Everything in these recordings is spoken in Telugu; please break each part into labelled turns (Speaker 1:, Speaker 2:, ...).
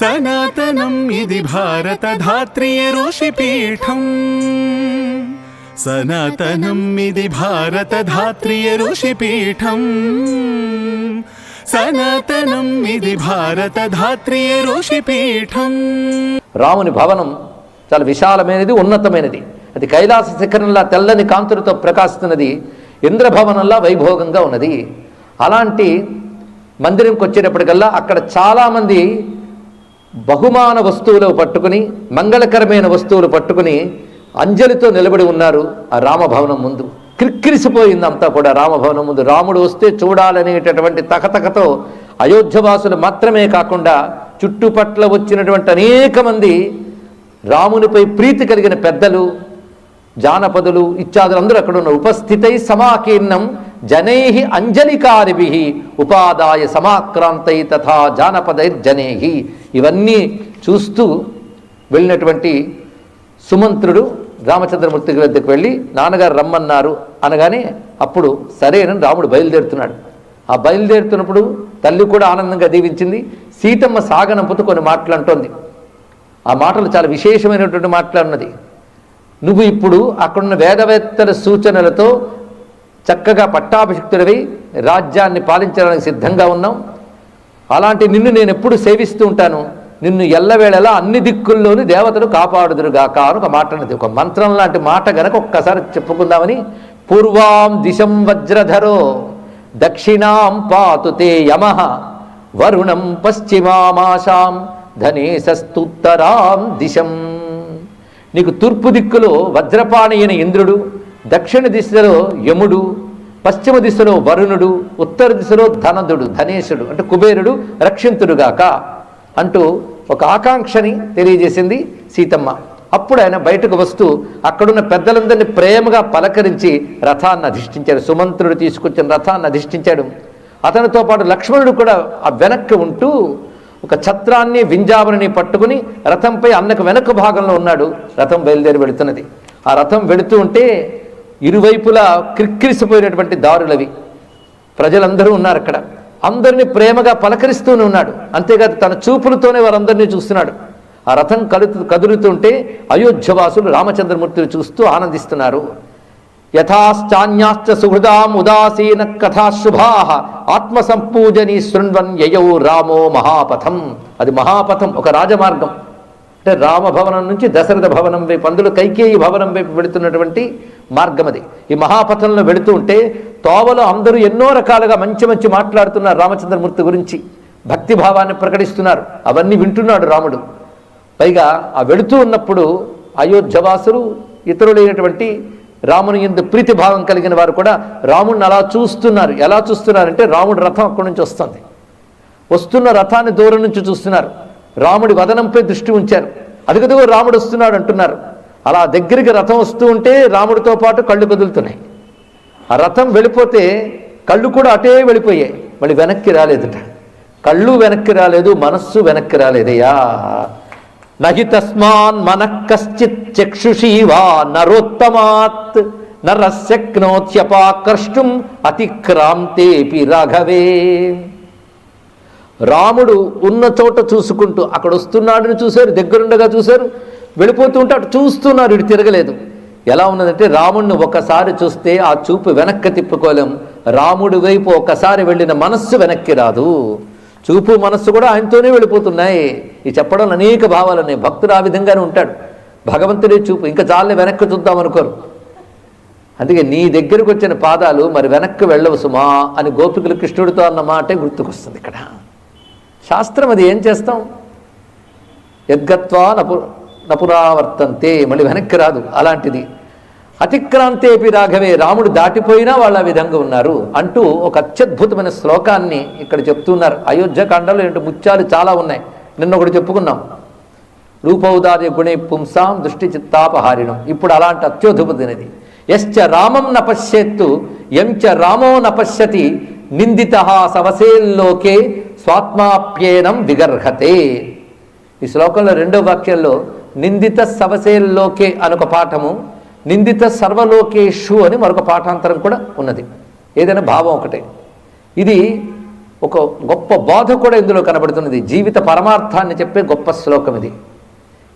Speaker 1: సనాతనం ఇది భారత ధాత్రియ ఋషిపీఠం. సనాతనం ఇది భారత ధాత్రియ ఋషిపీఠం. సనాతనం ఇది భారత ధాత్రియ ఋషిపీఠం.
Speaker 2: రాముని భవనం చాలా విశాలమైనది ఉన్నతమైనది. అది కైలాస శిఖరంలా తెల్లని కాంతులతో ప్రకాశిస్తున్నది. ఇంద్రభవనంలా వైభోగంగా ఉన్నది. అలాంటి మందిరంకి వచ్చేటప్పటికల్లా అక్కడ చాలామంది బహుమాన వస్తువులు పట్టుకుని మంగళకరమైన వస్తువులు పట్టుకుని అంజలితో నిలబడి ఉన్నారు ఆ రామభవనం ముందు. క్రిక్కిరిసిపోయింది అంతా కూడా రామభవనం ముందు. రాముడు వస్తే చూడాలనేటటువంటి తకతకతో అయోధ్యవాసులు మాత్రమే కాకుండా చుట్టుపట్ల వచ్చినటువంటి అనేక మంది రామునిపై ప్రీతి కలిగిన పెద్దలు జానపదులు ఇత్యాదులు అందరూ అక్కడ ఉన్నారు ఉపస్థితై సమాకీర్ణం జనై అంజలికారిభి ఉపాదాయ సమాక్రాంతై తథా జానపదై జనేహి ఇవన్నీ చూస్తూ వెళ్ళినటువంటి సుమంత్రుడు రామచంద్రమూర్తి వద్దకు వెళ్ళి నాన్నగారు రమ్మన్నారు. అనగానే అప్పుడు సరేనని రాముడు బయలుదేరుతున్నాడు. ఆ బయలుదేరుతున్నప్పుడు తల్లి కూడా ఆనందంగా దీవించింది. సీతమ్మ సాగనంపుతూ కొన్ని మాటలు అంటోంది. ఆ మాటలు చాలా విశేషమైనటువంటి మాట్లాడినది నువ్వు ఇప్పుడు అక్కడున్న వేదవేత్తల సూచనలతో చక్కగా పట్టాభిషిక్తుడివై రాజ్యాన్ని పాలించడానికి సిద్ధంగా ఉన్నాం అలాంటి నిన్ను నేను ఎప్పుడు సేవిస్తూ ఉంటాను. నిన్ను ఎల్లవేళలా అన్ని దిక్కుల్లోని దేవతలు కాపాడుదురుగాక అని ఒక మాట అన్నది. ఒక మంత్రం లాంటి మాట గనక ఒక్కసారి చెప్పుకుందామని. పూర్వాం దిశం వజ్రధరో దక్షిణాం పాతు తే యమ వరుణం పశ్చిమామాశాం ధనేశస్తుత్తరాం దిశం. నీకు తూర్పు దిక్కులో వజ్రపాణి అయిన ఇంద్రుడు దక్షిణ దిశలో యముడు పశ్చిమ దిశలో వరుణుడు ఉత్తర దిశలో ధనదుడు ధనేశుడు అంటే కుబేరుడు రక్షింతుడుగాక అంటూ ఒక ఆకాంక్షని తెలియజేసింది సీతమ్మ. అప్పుడు ఆయన బయటకు వస్తూ అక్కడున్న పెద్దలందరినీ ప్రేమగా పలకరించి రథాన్ని అధిష్ఠించాడు. సుమంత్రుడు తీసుకొచ్చిన రథాన్ని అధిష్ఠించాడు. అతనితో పాటు లక్ష్మణుడు కూడా ఆ వెనక్కి ఉంటూ ఒక ఛత్రాన్ని వింజాబరిని పట్టుకుని రథంపై అన్నకు వెనక భాగంలో ఉన్నాడు. రథం బయలుదేరి వెళుతున్నది. ఆ రథం వెళుతూ ఉంటే ఇరువైపులా క్రిక్కిరిసిపోయినటువంటి దారులవి. ప్రజలందరూ ఉన్నారు అక్కడ. అందరినీ ప్రేమగా పలకరిస్తూనే ఉన్నాడు. అంతేకాదు తన చూపులతోనే వారందరినీ చూస్తున్నాడు. ఆ రథం కలుతు కదులుతుంటే అయోధ్యవాసులు రామచంద్రమూర్తిని చూస్తూ ఆనందిస్తున్నారు. యథాశ్చాన్యాశ్చ సుహృదాం ఉదాసీన కథాశుభా. ఆత్మసంపూజని శృణ్వన్ యయౌ రామో మహాపథం. అది మహాపథం ఒక రాజమార్గం. అంటే రామభవనం నుంచి దశరథ భవనం వైపు అందులో కైకేయి భవనం వైపు వెళుతున్నటువంటి మార్గం అది. ఈ మహాపథంలో వెళుతూ ఉంటే తోవలో అందరూ ఎన్నో రకాలుగా మంచి మంచి మాట్లాడుతున్నారు రామచంద్రమూర్తి గురించి. భక్తి భావాన్ని ప్రకటిస్తున్నారు. అవన్నీ వింటున్నాడు రాముడు. పైగా ఆ వెళుతూ ఉన్నప్పుడు అయోధ్యవాసులు ఇతరులైనటువంటి రాముని ఎందు ప్రీతి భావం కలిగిన వారు కూడా రాముడిని అలా చూస్తున్నారు. ఎలా చూస్తున్నారంటే రాముడి రథం అక్కడి నుంచి వస్తుంది. వస్తున్న రథాన్ని దూరం నుంచి చూస్తున్నారు. రాముడి వదనంపై దృష్టి ఉంచారు. అదిగదిగో రాముడు వస్తున్నాడు అంటున్నారు. అలా దగ్గరికి రథం వస్తూ ఉంటే రాముడితో పాటు కళ్ళు కదులుతున్నాయి. ఆ రథం వెళ్ళిపోతే కళ్ళు కూడా అటే వెళ్ళిపోయాయి. మళ్ళీ వెనక్కి రాలేదుట. కళ్ళు వెనక్కి రాలేదు మనస్సు వెనక్కి రాలేదయ్యా. నహి తస్మాన్ మన కశ్చిత్ చక్షుషీ వా నరోత్తమాత్. నరస్యక్నోత్యపాకర్షుం అతిక్రాంతేపి రాఘవే. రాముడు ఉన్న చోట చూసుకుంటూ అక్కడ వస్తున్నాడని చూశారు దగ్గరుండగా చూశారు వెళ్ళిపోతూ ఉంటే అటు చూస్తున్నారు ఇటు తిరగలేదు. ఎలా ఉన్నదంటే రాముడిని ఒకసారి చూస్తే ఆ చూపు వెనక్కి తిప్పుకోలేం. రాముడి వైపు ఒకసారి వెళ్ళిన మనస్సు వెనక్కి రాదు. చూపు మనస్సు కూడా ఆయనతోనే వెళ్ళిపోతున్నాయి. ఈ చెప్పడంలో అనేక భావాలు ఉన్నాయి. భక్తుడు ఆ విధంగానే ఉంటాడు. భగవంతుడే చూపు. ఇంకా చాలే వెనక్కి చూద్దాం అనుకోరు. అందుకే నీ దగ్గరకు వచ్చిన పాదాలు మరి వెనక్కి వెళ్ళవు సుమా అని గోపికులు కృష్ణుడితో అన్న మాటే గుర్తుకొస్తుంది ఇక్కడ. శాస్త్రం అది ఏం చేస్తాం? యద్గత్వా నపు నపురావర్తంతే. మళ్ళీ వెనక్కి రాదు. అలాంటిది. అతిక్రాంతేపి రాఘవే రాముడు దాటిపోయినా వాళ్ళు ఆ విధంగా ఉన్నారు అంటూ ఒక అత్యద్భుతమైన శ్లోకాన్ని ఇక్కడ చెప్తున్నారు. అయోధ్యకాండలో రెండు ముత్యాలు చాలా ఉన్నాయి. నిన్న ఒకటి చెప్పుకున్నాం. రూపౌదార్య గుణే పుంసాం దృష్టి చిత్తాపహారిణం. ఇప్పుడు అలాంటి అత్యద్భుతమైనది. యశ్చ రామం నపశ్యత్తు ఎంచ రామో నపశ్యతి నిందిత సవసేల్లోకే స్వాత్మాప్యేనం విగర్హతే. ఈ శ్లోకంలో రెండో వాక్యంలో నిందిత సవసేల్లోకే అనొక పాఠము నిందిత సర్వలోకేషు అని మరొక పాఠాంతరం కూడా ఉన్నది. ఏదైనా భావం ఒకటే. ఇది ఒక గొప్ప బాధ బోధ కూడా ఇందులో కనబడుతున్నది. జీవిత పరమార్థాన్ని చెప్పే గొప్ప శ్లోకం ఇది.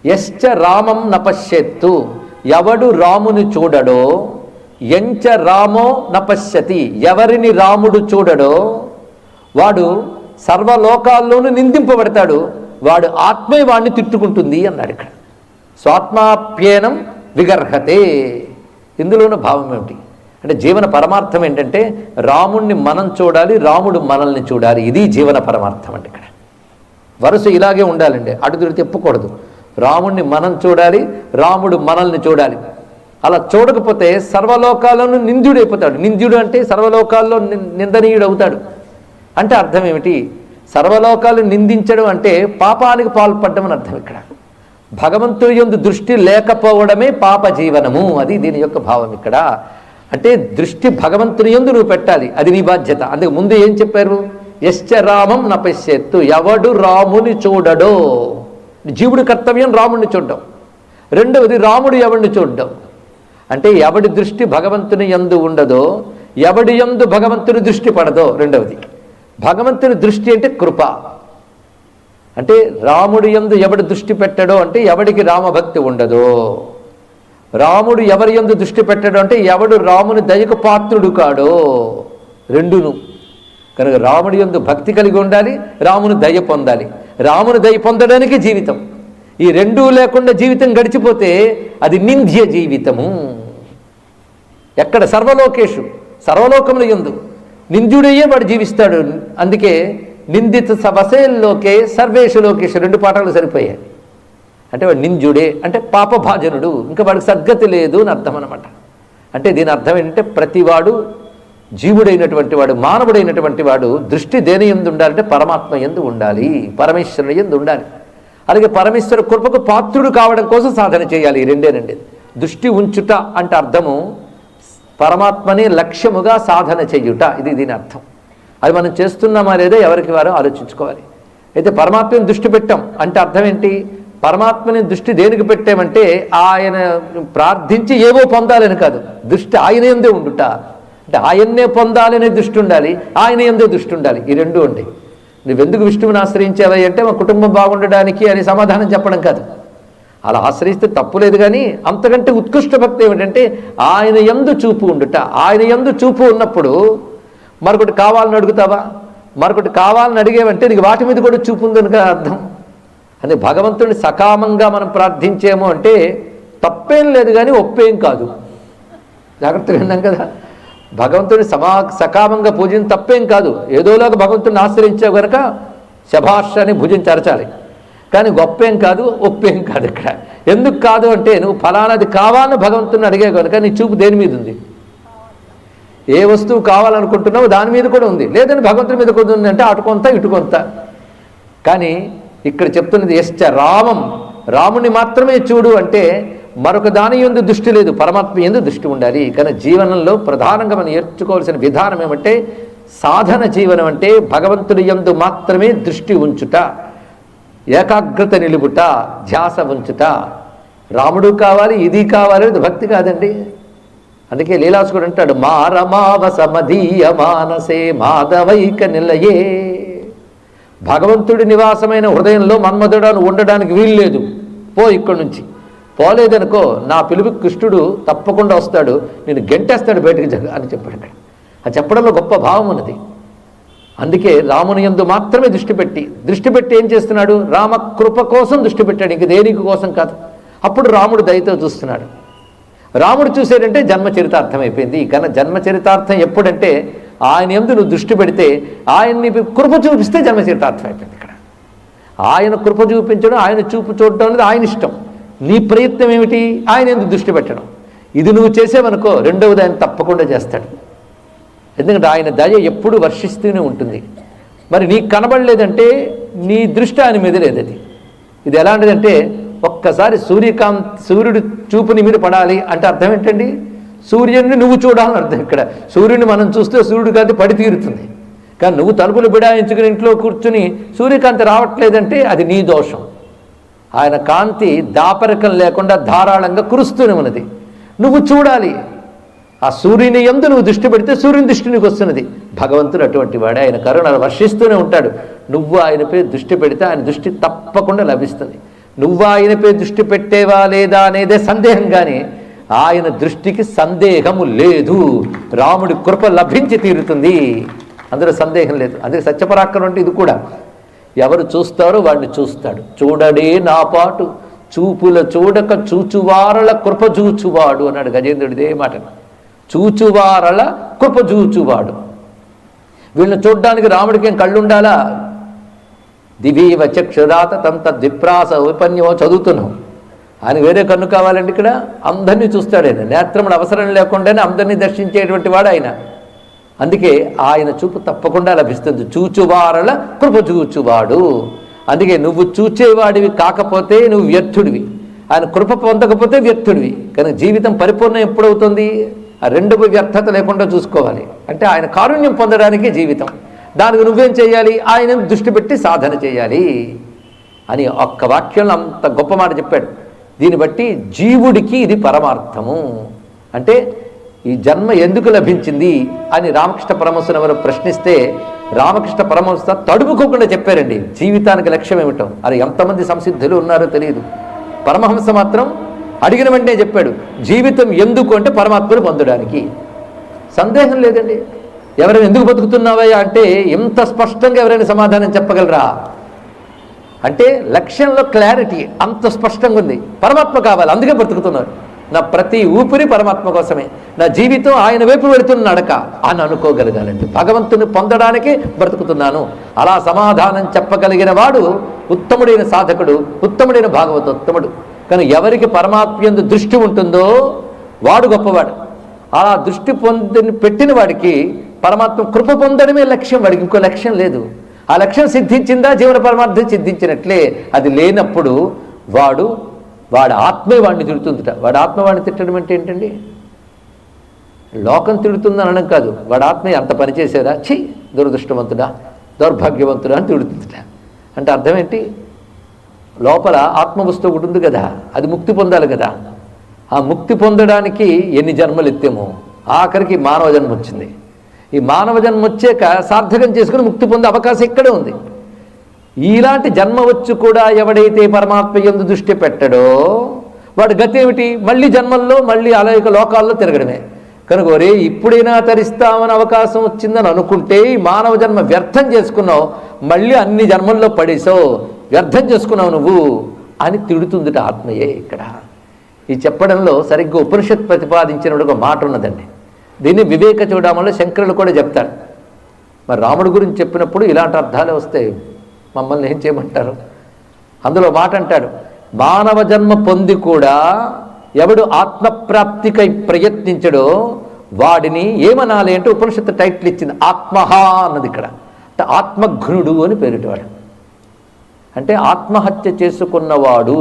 Speaker 2: యశ్చ రామం నపశ్యత్తు ఎవడు రాముని చూడడో ఎంచ రామో నపశ్యతి ఎవరిని రాముడు చూడడో వాడు సర్వలోకాల్లోనూ నిందింపబడతాడు. వాడు ఆత్మే వాడిని తిట్టుకుంటుంది అన్నాడు ఇక్కడ. స్వాత్మాప్యేనం విగర్హతే. ఇందులోని భావం ఏమిటి? అంటే జీవన పరమార్థం ఏంటంటే రాముణ్ణి మనం చూడాలి రాముడు మనల్ని చూడాలి. ఇది జీవన పరమార్థం అండి ఇక్కడ. వరుస ఇలాగే ఉండాలండి. అడుగులు తిప్పకూడదు. రాముణ్ణి మనం చూడాలి రాముడు మనల్ని చూడాలి. అలా చూడకపోతే సర్వలోకాలను నింద్యుడైపోతాడు నింద్యుడు అంటే సర్వలోకాల్లో ని- నిందనీయుడు అవుతాడు. అంటే అర్థం ఏమిటి? సర్వలోకాలు నిందించడం అంటే పాపానికి పాల్పడ్డం అని అర్థం ఇక్కడ. భగవంతుడి యందు దృష్టి లేకపోవడమే పాప జీవనము. అది దీని యొక్క భావం ఇక్కడ. అంటే దృష్టి భగవంతుని యందు నువ్వు పెట్టాలి. అది నీ బాధ్యత. అందుకు ముందు ఏం చెప్పారు? ఎశ్చ రామం నపశ్యత్తు. ఎవడు రాముని చూడడో? జీవుడి కర్తవ్యం రాముడిని చూడడం. రెండవది రాముడు ఎవడిని చూడడం? అంటే ఎవడి దృష్టి భగవంతుని ఎందు ఉండదో ఎవడి ఎందు భగవంతుని దృష్టి పడదో? రెండవది. భగవంతుని దృష్టి అంటే కృప. అంటే రాముడు ఎందు ఎవడు దృష్టి పెట్టడో అంటే ఎవడికి రామభక్తి ఉండదో. రాముడు ఎవరి యందు దృష్టి పెట్టడో అంటే ఎవడు రాముని దయకు పాత్రుడు కాడో రెండును. కనుక రాముడి యందు భక్తి కలిగి ఉండాలి రాముని దయ పొందాలి. రాముని దయ పొందడానికి జీవితం. ఈ రెండూ లేకుండా జీవితం గడిచిపోతే అది నింద్య జీవితము. ఎక్కడ సర్వలోకేషు సర్వలోకములు ఎందు నింద్యుడయ్యే వాడు జీవిస్తాడు. అందుకే నిందిత సవసేల్లోకే సర్వేషు లోకేష్ రెండు పాఠాలు సరిపోయాయి. అంటే వాడు నింజుడే అంటే పాపభాజనుడు. ఇంకా వాడికి సద్గతి లేదు అని అర్థం అనమాట అంటే దీని అర్థం ఏంటంటే ప్రతివాడు జీవుడైనటువంటి వాడు మానవుడైనటువంటి వాడు దృష్టి దేని ఎందు ఉండాలంటే పరమాత్మ ఎందు ఉండాలి పరమేశ్వరుని ఎందు ఉండాలి. అలాగే పరమేశ్వర కృపకు పాత్రుడు కావడం కోసం సాధన చేయాలి ఈ రెండేనండి దృష్టి ఉంచుట అంటే అర్థము పరమాత్మని లక్ష్యముగా సాధన చేయుట. ఇది దీని అర్థం. అది మనం చేస్తున్నామా లేదా ఎవరికి వారు ఆలోచించుకోవాలి. అయితే పరమాత్మని దృష్టి పెట్టాం అంటే అర్థం ఏంటి? పరమాత్మని దృష్టి దేనికి పెట్టామంటే ఆయన ప్రార్థించి ఏవో పొందాలని కాదు. దృష్టి ఆయన ఎందే ఉండుట. అంటే ఆయన్నే పొందాలనే దృష్టి ఉండాలి. ఆయన ఎందే దృష్టి ఉండాలి. ఈ రెండు ఉండి. నువ్వెందుకు విష్ణువుని ఆశ్రయించావా అంటే మా కుటుంబం బాగుండడానికి అని సమాధానం చెప్పడం కాదు. అలా ఆశ్రయిస్తే తప్పులేదు కానీ అంతకంటే ఉత్కృష్ట భక్తి ఏమిటంటే ఆయన ఎందు చూపు ఉండుట. ఆయన ఎందు చూపు ఉన్నప్పుడు మరొకటి కావాలని అడుగుతావా? మరొకటి కావాలని అడిగేవంటే నీకు వాటి మీద కూడా చూపు ఉందని అర్థం. అని భగవంతుడిని సకామంగా మనం ప్రార్థించేమో అంటే తప్పేం లేదు కానీ ఒప్పేం కాదు. జాగ్రత్తగా విన్నాం కదా. భగవంతుడిని సమా సకామంగా పూజించడం తప్పేం కాదు. ఏదోలాగా భగవంతుడిని ఆశ్రయించావు కనుక శభాష్ అని భుజించరచాలి కానీ గొప్పేం కాదు ఒప్పేం కాదు ఇక్కడ. ఎందుకు కాదు అంటే నువ్వు ఫలానాది కావాలని భగవంతుని అడిగే కనుక నీ చూపు దేని మీద ఉంది? ఏ వస్తువు కావాలనుకుంటున్నావు దాని మీద కూడా ఉంది. లేదని భగవంతుని మీద కొద్ది ఉంది అంటే అటు కొంత ఇటు కొంత కానీ ఇక్కడ చెప్తున్నది ఎశ్చ రామం. రాముని మాత్రమే చూడు అంటే మరొక దాని ఎందు దృష్టి లేదు. పరమాత్మ ఎందు దృష్టి ఉండాలి. కానీ జీవనంలో ప్రధానంగా మనం నేర్చుకోవాల్సిన విధానం ఏమంటే సాధన జీవనం అంటే భగవంతుడి యందు మాత్రమే దృష్టి ఉంచుట ఏకాగ్రత నిలుపుట ధ్యాస ఉంచుట. రాముడు కావాలి ఇది కావాలి అనేది భక్తి కాదండి. అందుకే లీలాసుకుడు అంటాడు మారమావ సమధీయ మానసే మాధవైక నిలయే. భగవంతుడి నివాసమైన హృదయంలో మన్మధుడాను ఉండడానికి వీల్లేదు పో ఇక్కడి నుంచి. పోలేదనుకో నా పిలుపు కృష్ణుడు తప్పకుండా వస్తాడు. నేను గెంటేస్తాడు బయటికి జగ అని చెప్పాడు. అక్కడ ఆ చెప్పడంలో గొప్ప భావం ఉన్నది. అందుకే రాముని యందు మాత్రమే దృష్టి పెట్టి దృష్టి పెట్టి ఏం చేస్తున్నాడు? రామ కృప కోసం దృష్టి పెట్టాడు. ఇంక దేనికి కోసం కాదు. అప్పుడు రాముడు దయతో చూస్తున్నాడు. రాముడు చూసేటంటే జన్మ చరితార్థం అయిపోయింది. కానీ జన్మ చరితార్థం ఎప్పుడంటే ఆయన ఎందు నువ్వు దృష్టి పెడితే ఆయన్ని కృప చూపిస్తే జన్మ చరితార్థం అయిపోయింది ఇక్కడ. ఆయన కృప చూపించడం ఆయన చూపు చూడటం అనేది ఆయన ఇష్టం. నీ ప్రయత్నం ఏమిటి? ఆయన ఎందుకు దృష్టి పెట్టడం. ఇది నువ్వు చేసేవనుకో రెండవది ఆయన తప్పకుండా చేస్తాడు. ఎందుకంటే ఆయన దయ ఎప్పుడు వర్షిస్తూనే ఉంటుంది. మరి నీకు కనబడలేదంటే నీ దృష్టి ఆయన మీద లేదది. ఇది ఎలాంటిదంటే ఒక్కసారి సూర్యకాంత్ సూర్యుడు చూపుని మీద పడాలి అంటే అర్థం ఏంటండి? సూర్యుడిని నువ్వు చూడాలని అర్థం ఇక్కడ. సూర్యుని మనం చూస్తే సూర్యుడు కాంతి పడి తీరుతుంది. కానీ నువ్వు తలుపులు బిడాయించుకుని ఇంట్లో కూర్చుని సూర్యకాంతి రావట్లేదంటే అది నీ దోషం. ఆయన కాంతి దాపరికం లేకుండా ధారాళంగా కురుస్తూనే ఉన్నది. నువ్వు చూడాలి. ఆ సూర్యుని ఎందు నువ్వు దృష్టి పెడితే సూర్యుని దృష్టి నీకు వస్తున్నది. భగవంతుడు అటువంటి వాడే. ఆయన కరుణ వర్షిస్తూనే ఉంటాడు. నువ్వు ఆయనపై దృష్టి పెడితే ఆయన దృష్టి తప్పకుండా లభిస్తుంది. నువ్వు ఆయనపై దృష్టి పెట్టేవా లేదా అనేదే సందేహం కానీ ఆయన దృష్టికి సందేహము లేదు. రాముడి కృప లభించి తీరుతుంది. అందులో సందేహం లేదు. అదే సత్యపరాక్రమం అంటే ఇది కూడా. ఎవరు చూస్తారో వాడిని చూస్తాడు. చూడడే నా పాటు. చూపుల చూడక చూచువారల కృప చూచువాడు అన్నాడు గజేంద్రుడు ఇదే మాట. చూచువారల కృప చూచువాడు. వీళ్ళని చూడ్డానికి రాముడికి ఏం కళ్ళుండాలా? దివీవ చక్షురాత తంత దిప్రాస విపన్యమో చదువుతున్నాం ఆయన వేరే కన్ను కావాలండి ఇక్కడ అందరినీ చూస్తాడు ఆయన. నేత్రముడు అవసరం లేకుండానే అందరినీ దర్శించేటువంటి వాడు ఆయన. అందుకే ఆయన చూపు తప్పకుండా లభిస్తుంది. చూచువారల కృప చూచువాడు. అందుకే నువ్వు చూచేవాడివి కాకపోతే నువ్వు వ్యర్థుడివి. ఆయన కృప పొందకపోతే వ్యర్థుడివి. కానీ జీవితం పరిపూర్ణం ఎప్పుడవుతుంది? ఆ రెండు వ్యర్థత లేకుండా చూసుకోవాలి. అంటే ఆయన కారుణ్యం పొందడానికి జీవితం. దానికి నువ్వేం చేయాలి? ఆయన దృష్టి పెట్టి సాధన చేయాలి అని ఒక్క వాక్యంలో అంత గొప్ప మాట చెప్పాడు. దీన్ని బట్టి జీవుడికి ఇది పరమార్థము. అంటే ఈ జన్మ ఎందుకు లభించింది అని రామకృష్ణ పరమహంసను ఎవరు ప్రశ్నిస్తే రామకృష్ణ పరమహంస తడుముకోకుండా చెప్పారండి. జీవితానికి లక్ష్యం ఏమిటం. అది ఎంతమంది సంసిద్ధులు ఉన్నారో తెలియదు. పరమహంస మాత్రం అడిగిన వెంటనే చెప్పాడు. జీవితం ఎందుకు అంటే పరమాత్మను పొందడానికి. సందేహం లేదండి. ఎవరైనా ఎందుకు బతుకుతున్నావయ్యా అంటే ఎంత స్పష్టంగా ఎవరైనా సమాధానం చెప్పగలరా? అంటే లక్ష్యంలో క్లారిటీ అంత స్పష్టంగా ఉంది. పరమాత్మ కావాలి అందుకే బ్రతుకుతున్నారు. నా ప్రతి ఊపిరి పరమాత్మ కోసమే. నా జీవితం ఆయన వైపు వెళుతున్న నడక అని అనుకోగలగాలండి. భగవంతుని పొందడానికి బ్రతుకుతున్నాను. అలా సమాధానం చెప్పగలిగిన వాడు ఉత్తముడైన సాధకుడు ఉత్తముడైన భాగవతోత్తముడు కానీ ఎవరికి పరమాత్మ దృష్టి ఉంటుందో వాడు గొప్పవాడు. అలా దృష్టి పొంది పెట్టిన వాడికి పరమాత్మ కృప పొందడమే లక్ష్యం వాడికి ఇంకో లక్ష్యం లేదు. ఆ లక్ష్యం సిద్ధించిందా? జీవన పరమార్థం సిద్ధించినట్లే. అది లేనప్పుడు వాడు వాడు ఆత్మే వాడిని తిడుతుందిట. వాడు ఆత్మ వాడిని తిట్టడం అంటే ఏంటండి? లోకం తిడుతుంది అనడం కాదు. వాడు ఆత్మే అంత పని చేసేదా? ఛీ దురదృష్టవంతుడా దౌర్భాగ్యవంతుడా అని తిడుతుందిట. అంటే అర్థం ఏంటి? లోపల ఆత్మవస్తువు ఒకటి ఉంది కదా అది ముక్తి పొందాలి కదా. ఆ ముక్తి పొందడానికి ఎన్ని జన్మలు ఎత్తేమో? ఆఖరికి మానవ జన్మ వచ్చింది. ఈ మానవ జన్మ వచ్చాక సార్థకం చేసుకుని ముక్తి పొందే అవకాశం ఇక్కడే ఉంది. ఇలాంటి జన్మ వచ్చి కూడా ఎవడైతే పరమాత్మ ఎందు దృష్టి పెట్టడో వాడు గతి ఏమిటి? మళ్ళీ జన్మల్లో మళ్ళీ అలయక లోకాల్లో తిరగడమే. కనుక ఒరే ఇప్పుడైనా తరిస్తామని అవకాశం వచ్చిందని అనుకుంటే ఈ మానవ జన్మ వ్యర్థం చేసుకున్నావు మళ్ళీ అన్ని జన్మల్లో పడేసావు వ్యర్థం చేసుకున్నావు నువ్వు అని తిడుతుందిట ఆత్మయే ఇక్కడ. ఈ చెప్పడంలో సరిగ్గా ఉపనిషత్ ప్రతిపాదించిన ఒక మాట ఉన్నదండి. దీన్ని వివేక చూడమని శంకరులు కూడా చెప్తారు. మరి రాముడి గురించి చెప్పినప్పుడు ఇలాంటి అర్థాలే వస్తాయి. మమ్మల్ని ఏం చేయమంటారు? అందులో మాట అంటాడు మానవ జన్మ పొంది కూడా ఎవడు ఆత్మప్రాప్తికై ప్రయత్నించడో వాడిని ఏమనాలి అంటే ఉపనిషత్తు టైటిల్ ఇచ్చింది ఆత్మహ అన్నది ఇక్కడ. అంటే ఆత్మఘ్నుడు అని పేరుటవాడు అంటే ఆత్మహత్య చేసుకున్నవాడు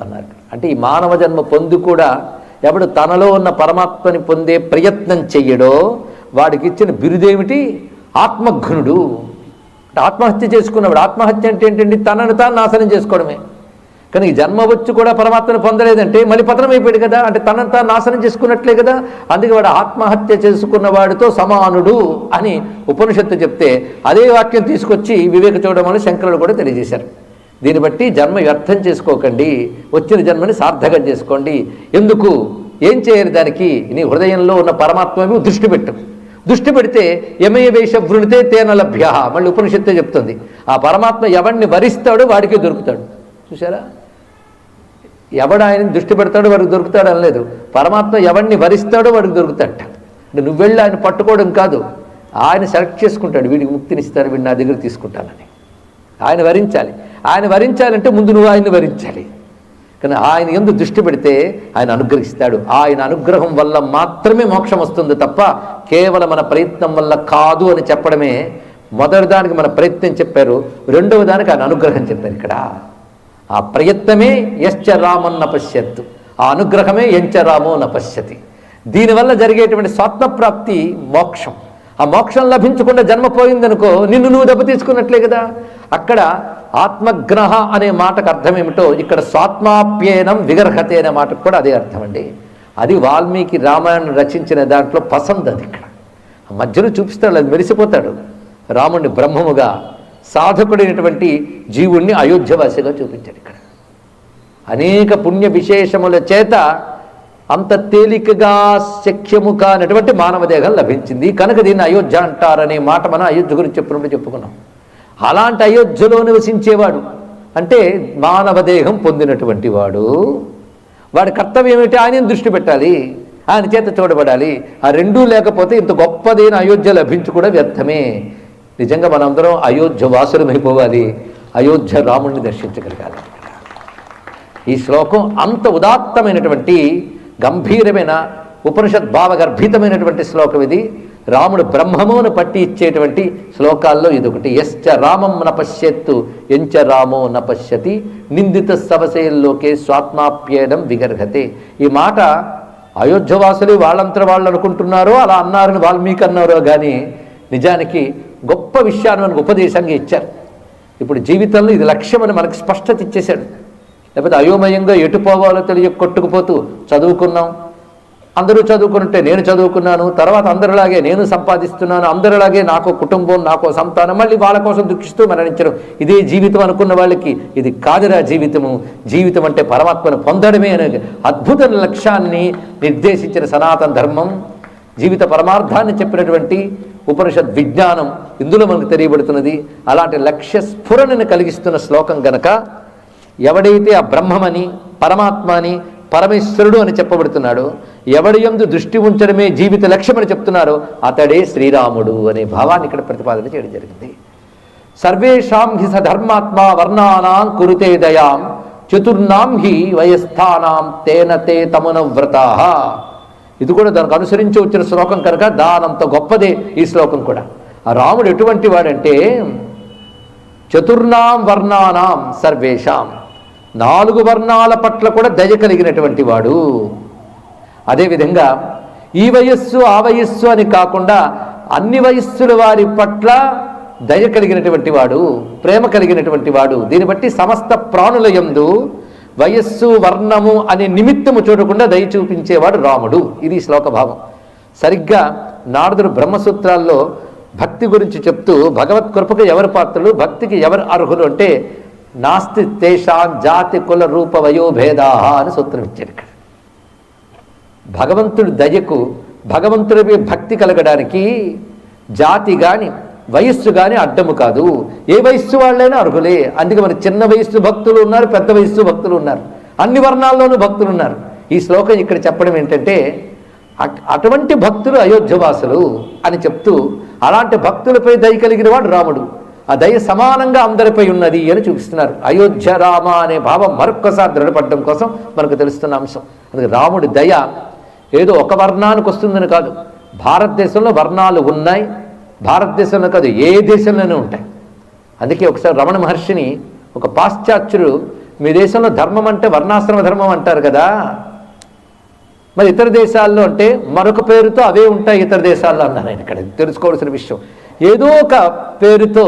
Speaker 2: అన్నారు. అంటే ఈ మానవ జన్మ పొంది కూడా ఎవడు తనలో ఉన్న పరమాత్మని పొందే ప్రయత్నం చెయ్యడో వాడికి ఇచ్చిన బిరుదేమిటి? ఆత్మఘ్నుడు. ఆత్మహత్య చేసుకున్నవాడు. ఆత్మహత్య అంటే ఏంటండి? తనను తాను నాశనం చేసుకోవడమే. కానీ జన్మ వచ్చి కూడా పరమాత్మను పొందలేదంటే మళ్ళీ పతనం కదా. అంటే తనను తాను నాశనం చేసుకున్నట్లే కదా. అందుకే వాడు ఆత్మహత్య చేసుకున్న వాడితో సమానుడు అని ఉపనిషత్తు చెప్తే అదే వాక్యం తీసుకొచ్చి వివేక చూడమని శంకరుడు కూడా తెలియజేశారు. దీన్ని బట్టి జన్మ వ్యర్థం చేసుకోకండి వచ్చిన జన్మని సార్థకం చేసుకోండి. ఎందుకు? ఏం చేయాలి దానికి? నీ హృదయంలో ఉన్న పరమాత్మ దృష్టి పెట్టు. దృష్టి పెడితే యమయ వేష వృణితే తేన లభ్య. మళ్ళీ ఉపనిషత్తే చెప్తుంది. ఆ పరమాత్మ ఎవడిని వరిస్తాడో వాడికే దొరుకుతాడు. చూసారా ఎవడు ఆయన దృష్టి పెడతాడో వాడికి దొరుకుతాడు అనలేదు. పరమాత్మ ఎవడిని వరిస్తాడో వాడికి దొరుకుతాడట. అంటే నువ్వు వెళ్ళి ఆయన పట్టుకోవడం కాదు. ఆయన సెలెక్ట్ చేసుకుంటాడు. వీడికి ముక్తినిస్తారు వీడిని నా దగ్గర తీసుకుంటానని. ఆయన వరించాలి. ఆయన వరించాలంటే ముందు నువ్వు ఆయన్ని వరించాలి. కానీ ఆయన ఎందుకు దృష్టి పెడితే ఆయన అనుగ్రహిస్తాడు. ఆయన అనుగ్రహం వల్ల మాత్రమే మోక్షం వస్తుంది తప్ప కేవలం మన ప్రయత్నం వల్ల కాదు అని చెప్పడమే మొదటి దానికి మన ప్రయత్నం చెప్పారు. రెండవ దానికి ఆయన అనుగ్రహం చెప్పారు ఇక్కడ. ఆ ప్రయత్నమే యశ్చ రామన్న పశ్యత్తు. ఆ అనుగ్రహమే ఎంచ రామో నపశ్యతి దీనివల్ల జరిగేటువంటి స్వాత్మప్రాప్తి మోక్షం. ఆ మోక్షం లభించకుండా జన్మ పోయిందనుకో నిన్ను నువ్వు దెబ్బ తీసుకున్నట్లే కదా. అక్కడ ఆత్మగ్రహ అనే మాటకు అర్థం ఏమిటో ఇక్కడ స్వాత్మాప్యేనం విగర్హతే అనే మాటకు కూడా అదే అర్థం అండి అది వాల్మీకి రామాయణం రచించిన దాంట్లో పసంద్ అది ఇక్కడ మధ్యలో చూపిస్తాడు అది మెరిసిపోతాడు. రాముణ్ణి బ్రహ్మముగా సాధకుడైనటువంటి జీవుణ్ణి అయోధ్యవాసిగా చూపించాడు ఇక్కడ. అనేక పుణ్య విశేషముల చేత అంత తేలికగా శక్యము కానటువంటి మానవ దేహం లభించింది. కనుక దీన్ని అయోధ్య అంటారనే మాట మనం అయోధ్య గురించి చెప్పినప్పుడు చెప్పుకున్నాం. అలాంటి అయోధ్యలో నివసించేవాడు అంటే మానవ దేహం పొందినటువంటి వాడు. వాడి కర్తవ్యం ఏమిటి? ఆయన దృష్టి పెట్టాలి. ఆయన చేత చూడబడాలి. ఆ రెండూ లేకపోతే ఇంత గొప్పదైన అయోధ్య లభించు కూడా వ్యర్థమే. నిజంగా మనందరం అయోధ్య వాసులమైపోవాలి. అయోధ్య రాముడిని దర్శించగలగాలి. ఈ శ్లోకం అంత ఉదాత్తమైనటువంటి గంభీరమైన ఉపనిషద్భావగర్భితమైనటువంటి శ్లోకం ఇది. రాముడు బ్రహ్మమును పట్టి ఇచ్చేటువంటి శ్లోకాల్లో ఇదొకటి. ఎశ్చ రామం నపశ్యత్తు ఎంచ రామో నపశ్యతి నిందిత సవసేల్లోకే స్వాత్మాప్యేడం విగర్హతే. ఈ మాట అయోధ్యవాసులు వాళ్ళంతా వాళ్ళు అనుకుంటున్నారో అలా అన్నారని వాల్మీకి అన్నారో కానీ నిజానికి గొప్ప విషయాన్ని మనకు ఉపదేశంగా ఇచ్చారు. ఇప్పుడు జీవితంలో ఇది లక్ష్యమని మనకు స్పష్టత ఇచ్చేశాడు. లేకపోతే అయోమయంగా ఎటు పోవాలో తెలియ కొట్టుకుపోతూ చదువుకున్నాం. అందరూ చదువుకుంటే నేను చదువుకున్నాను తర్వాత అందరిలాగే నేను సంపాదిస్తున్నాను అందరిలాగే నాకు కుటుంబం నాకు సంతానం మళ్ళీ వాళ్ళ కోసం దుఃఖిస్తూ మరణించడం. ఇదే జీవితం అనుకున్న వాళ్ళకి ఇది కాదురా జీవితము. జీవితం అంటే పరమాత్మను పొందడమే అనే అద్భుత లక్ష్యాన్ని నిర్దేశించిన సనాతన ధర్మం. జీవిత పరమార్థాన్ని చెప్పినటువంటి ఉపనిషద్ విజ్ఞానం ఇందులో మనకు తెలియబడుతున్నది. అలాంటి లక్ష్య స్ఫురణను కలిగిస్తున్న శ్లోకం గనక ఎవడైతే ఆ బ్రహ్మమని పరమాత్మ అని పరమేశ్వరుడు అని చెప్పబడుతున్నాడు ఎవడి ఎందు దృష్టి ఉంచడమే జీవిత లక్ష్యమని చెప్తున్నారో అతడే శ్రీరాముడు అనే భావాన్ని ఇక్కడ ప్రతిపాదన చేయడం జరిగింది. సర్వేషాం హి సధర్మాత్మ వర్ణానాం కురుతే దయాం చతుర్నాం హి వయస్థానాం తేన తే తమునవ్రతా. ఇది కూడా దానికి అనుసరించి వచ్చిన శ్లోకం కనుక దానంత గొప్పదే ఈ శ్లోకం కూడా. ఆ రాముడు ఎటువంటి వాడంటే చతుర్నాం వర్ణానాం సర్వేషాం. నాలుగు వర్ణాల పట్ల కూడా దయ కలిగినటువంటి వాడు. అదేవిధంగా ఈ వయస్సు ఆ వయస్సు అని కాకుండా అన్ని వయస్సుల వారి పట్ల దయ కలిగినటువంటి వాడు ప్రేమ కలిగినటువంటి వాడు. దీన్ని బట్టి సమస్త ప్రాణుల యందు వయస్సు వర్ణము అనే నిమిత్తము చూడకుండా దయ చూపించేవాడు రాముడు. ఇది శ్లోక భావం. సరిగ్గా నారదుడు బ్రహ్మసూత్రాల్లో భక్తి గురించి చెప్తూ భగవత్ కృపకు ఎవరు పాత్రలు భక్తికి ఎవరు అర్హులు అంటే నాస్తి తేషాం జాతి కుల రూప వయోభేదాహ అని సూత్రం ఇచ్చారు ఇక్కడ. భగవంతుడి దయకు భగవంతుడిపై భక్తి కలగడానికి జాతి కానీ వయస్సు కానీ అడ్డము కాదు. ఏ వయస్సు వాళ్ళైనా అర్హులే. అందుకే మన చిన్న వయస్సు భక్తులు ఉన్నారు పెద్ద వయస్సు భక్తులు ఉన్నారు. అన్ని వర్ణాల్లోనూ భక్తులు ఉన్నారు. ఈ శ్లోకం ఇక్కడ చెప్పడం ఏంటంటే అట్- అటువంటి భక్తులు అయోధ్యవాసులు అని చెప్తూ అలాంటి భక్తులపై దయ కలిగిన వాడు రాముడు. ఆ దయ సమానంగా అందరిపై ఉన్నది అని చూపిస్తున్నారు. అయోధ్య రామ అనే భావం మరొక్కసారి దృఢపడడం కోసం మనకు తెలుస్తున్న అంశం. అందుకే రాముడి దయ ఏదో ఒక వర్ణానికి వస్తుందని కాదు. భారతదేశంలో వర్ణాలు ఉన్నాయి. భారతదేశంలో కాదు ఏ దేశంలోనే ఉంటాయి. అందుకే ఒకసారి రమణ మహర్షిని ఒక పాశ్చాత్యుడు మీ దేశంలో ధర్మం అంటే వర్ణాశ్రమ ధర్మం అంటారు కదా. మరి ఇతర దేశాల్లో అంటే మరొక పేరుతో అవే ఉంటాయి ఇతర దేశాల్లో అన్నారు ఆయన ఇక్కడ. తెలుసుకోవాల్సిన విషయం. ఏదో ఒక పేరుతో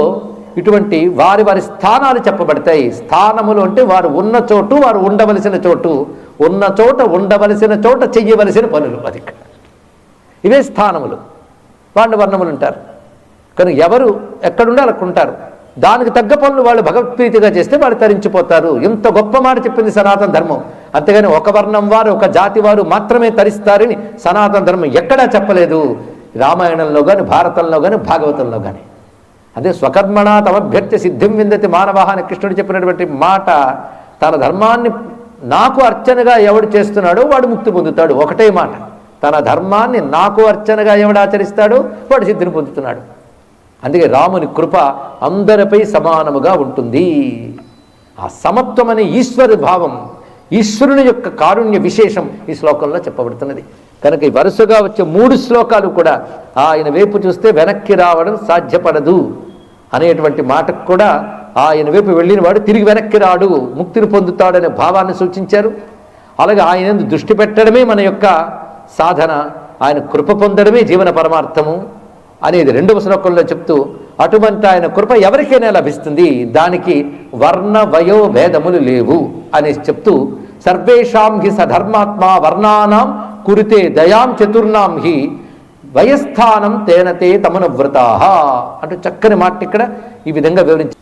Speaker 2: ఇటువంటి వారి వారి స్థానాలు చెప్పబడతాయి. స్థానములు అంటే వారు ఉన్న చోటు వారు ఉండవలసిన చోటు ఉన్న చోట ఉండవలసిన చోట చెయ్యవలసిన పనులు అది ఇవే స్థానములు. వాళ్ళు వర్ణములు ఉంటారు కానీ ఎవరు ఎక్కడుండే అక్కడ ఉంటారు దానికి తగ్గ పనులు వాళ్ళు భగవత్ప్రీతిగా చేస్తే వాళ్ళు తరించిపోతారు. ఇంత గొప్ప మాట చెప్పింది సనాతన ధర్మం. అంతేగాని ఒక వర్ణం వారు ఒక జాతి వారు మాత్రమే తరిస్తారని సనాతన ధర్మం ఎక్కడా చెప్పలేదు. రామాయణంలో కానీ భారతంలో కానీ భాగవతంలో కానీ అదే స్వకర్మణ తమభ్యర్థి సిద్ధిం విందతి మానవాహ అని కృష్ణుడు చెప్పినటువంటి మాట తన ధర్మాన్ని నాకు అర్చనగా ఎవడు చేస్తున్నాడో వాడు ముక్తి పొందుతాడు. ఒకటే మాట. తన ధర్మాన్ని నాకు అర్చనగా ఎవడు ఆచరిస్తాడో వాడు సిద్ధిని పొందుతున్నాడు. అందుకే రాముని కృప అందరిపై సమానముగా ఉంటుంది. ఆ సమత్వం అనే ఈశ్వర భావం ఈశ్వరుని యొక్క కారుణ్య విశేషం ఈ శ్లోకంలో చెప్పబడుతున్నది. కనుక ఈ వరుసగా వచ్చే మూడు శ్లోకాలు కూడా ఆయన వైపు చూస్తే వెనక్కి రావడం సాధ్యపడదు అనేటువంటి మాటకు కూడా ఆయన వైపు వెళ్ళిన వాడు తిరిగి వెనక్కి రాడు ముక్తిని పొందుతాడనే భావాన్ని సూచించారు. అలాగే ఆయన దృష్టి పెట్టడమే మన యొక్క సాధన ఆయన కృప పొందడమే జీవన పరమార్థము అనేది రెండవ శ్లోకంలో చెప్తూ అటువంటి ఆయన కృప ఎవరికైనా లభిస్తుంది దానికి వర్ణ వయో భేదములు లేవు అనేసి చెప్తూ సర్వేషాం హి సధర్మాత్మ వర్ణానాం కురితే దయాం చతుర్నాం హి వయస్థానం తేనతే తమనవ్రతా అంటూ చక్కని మాట ఇక్కడ ఈ విధంగా వివరించి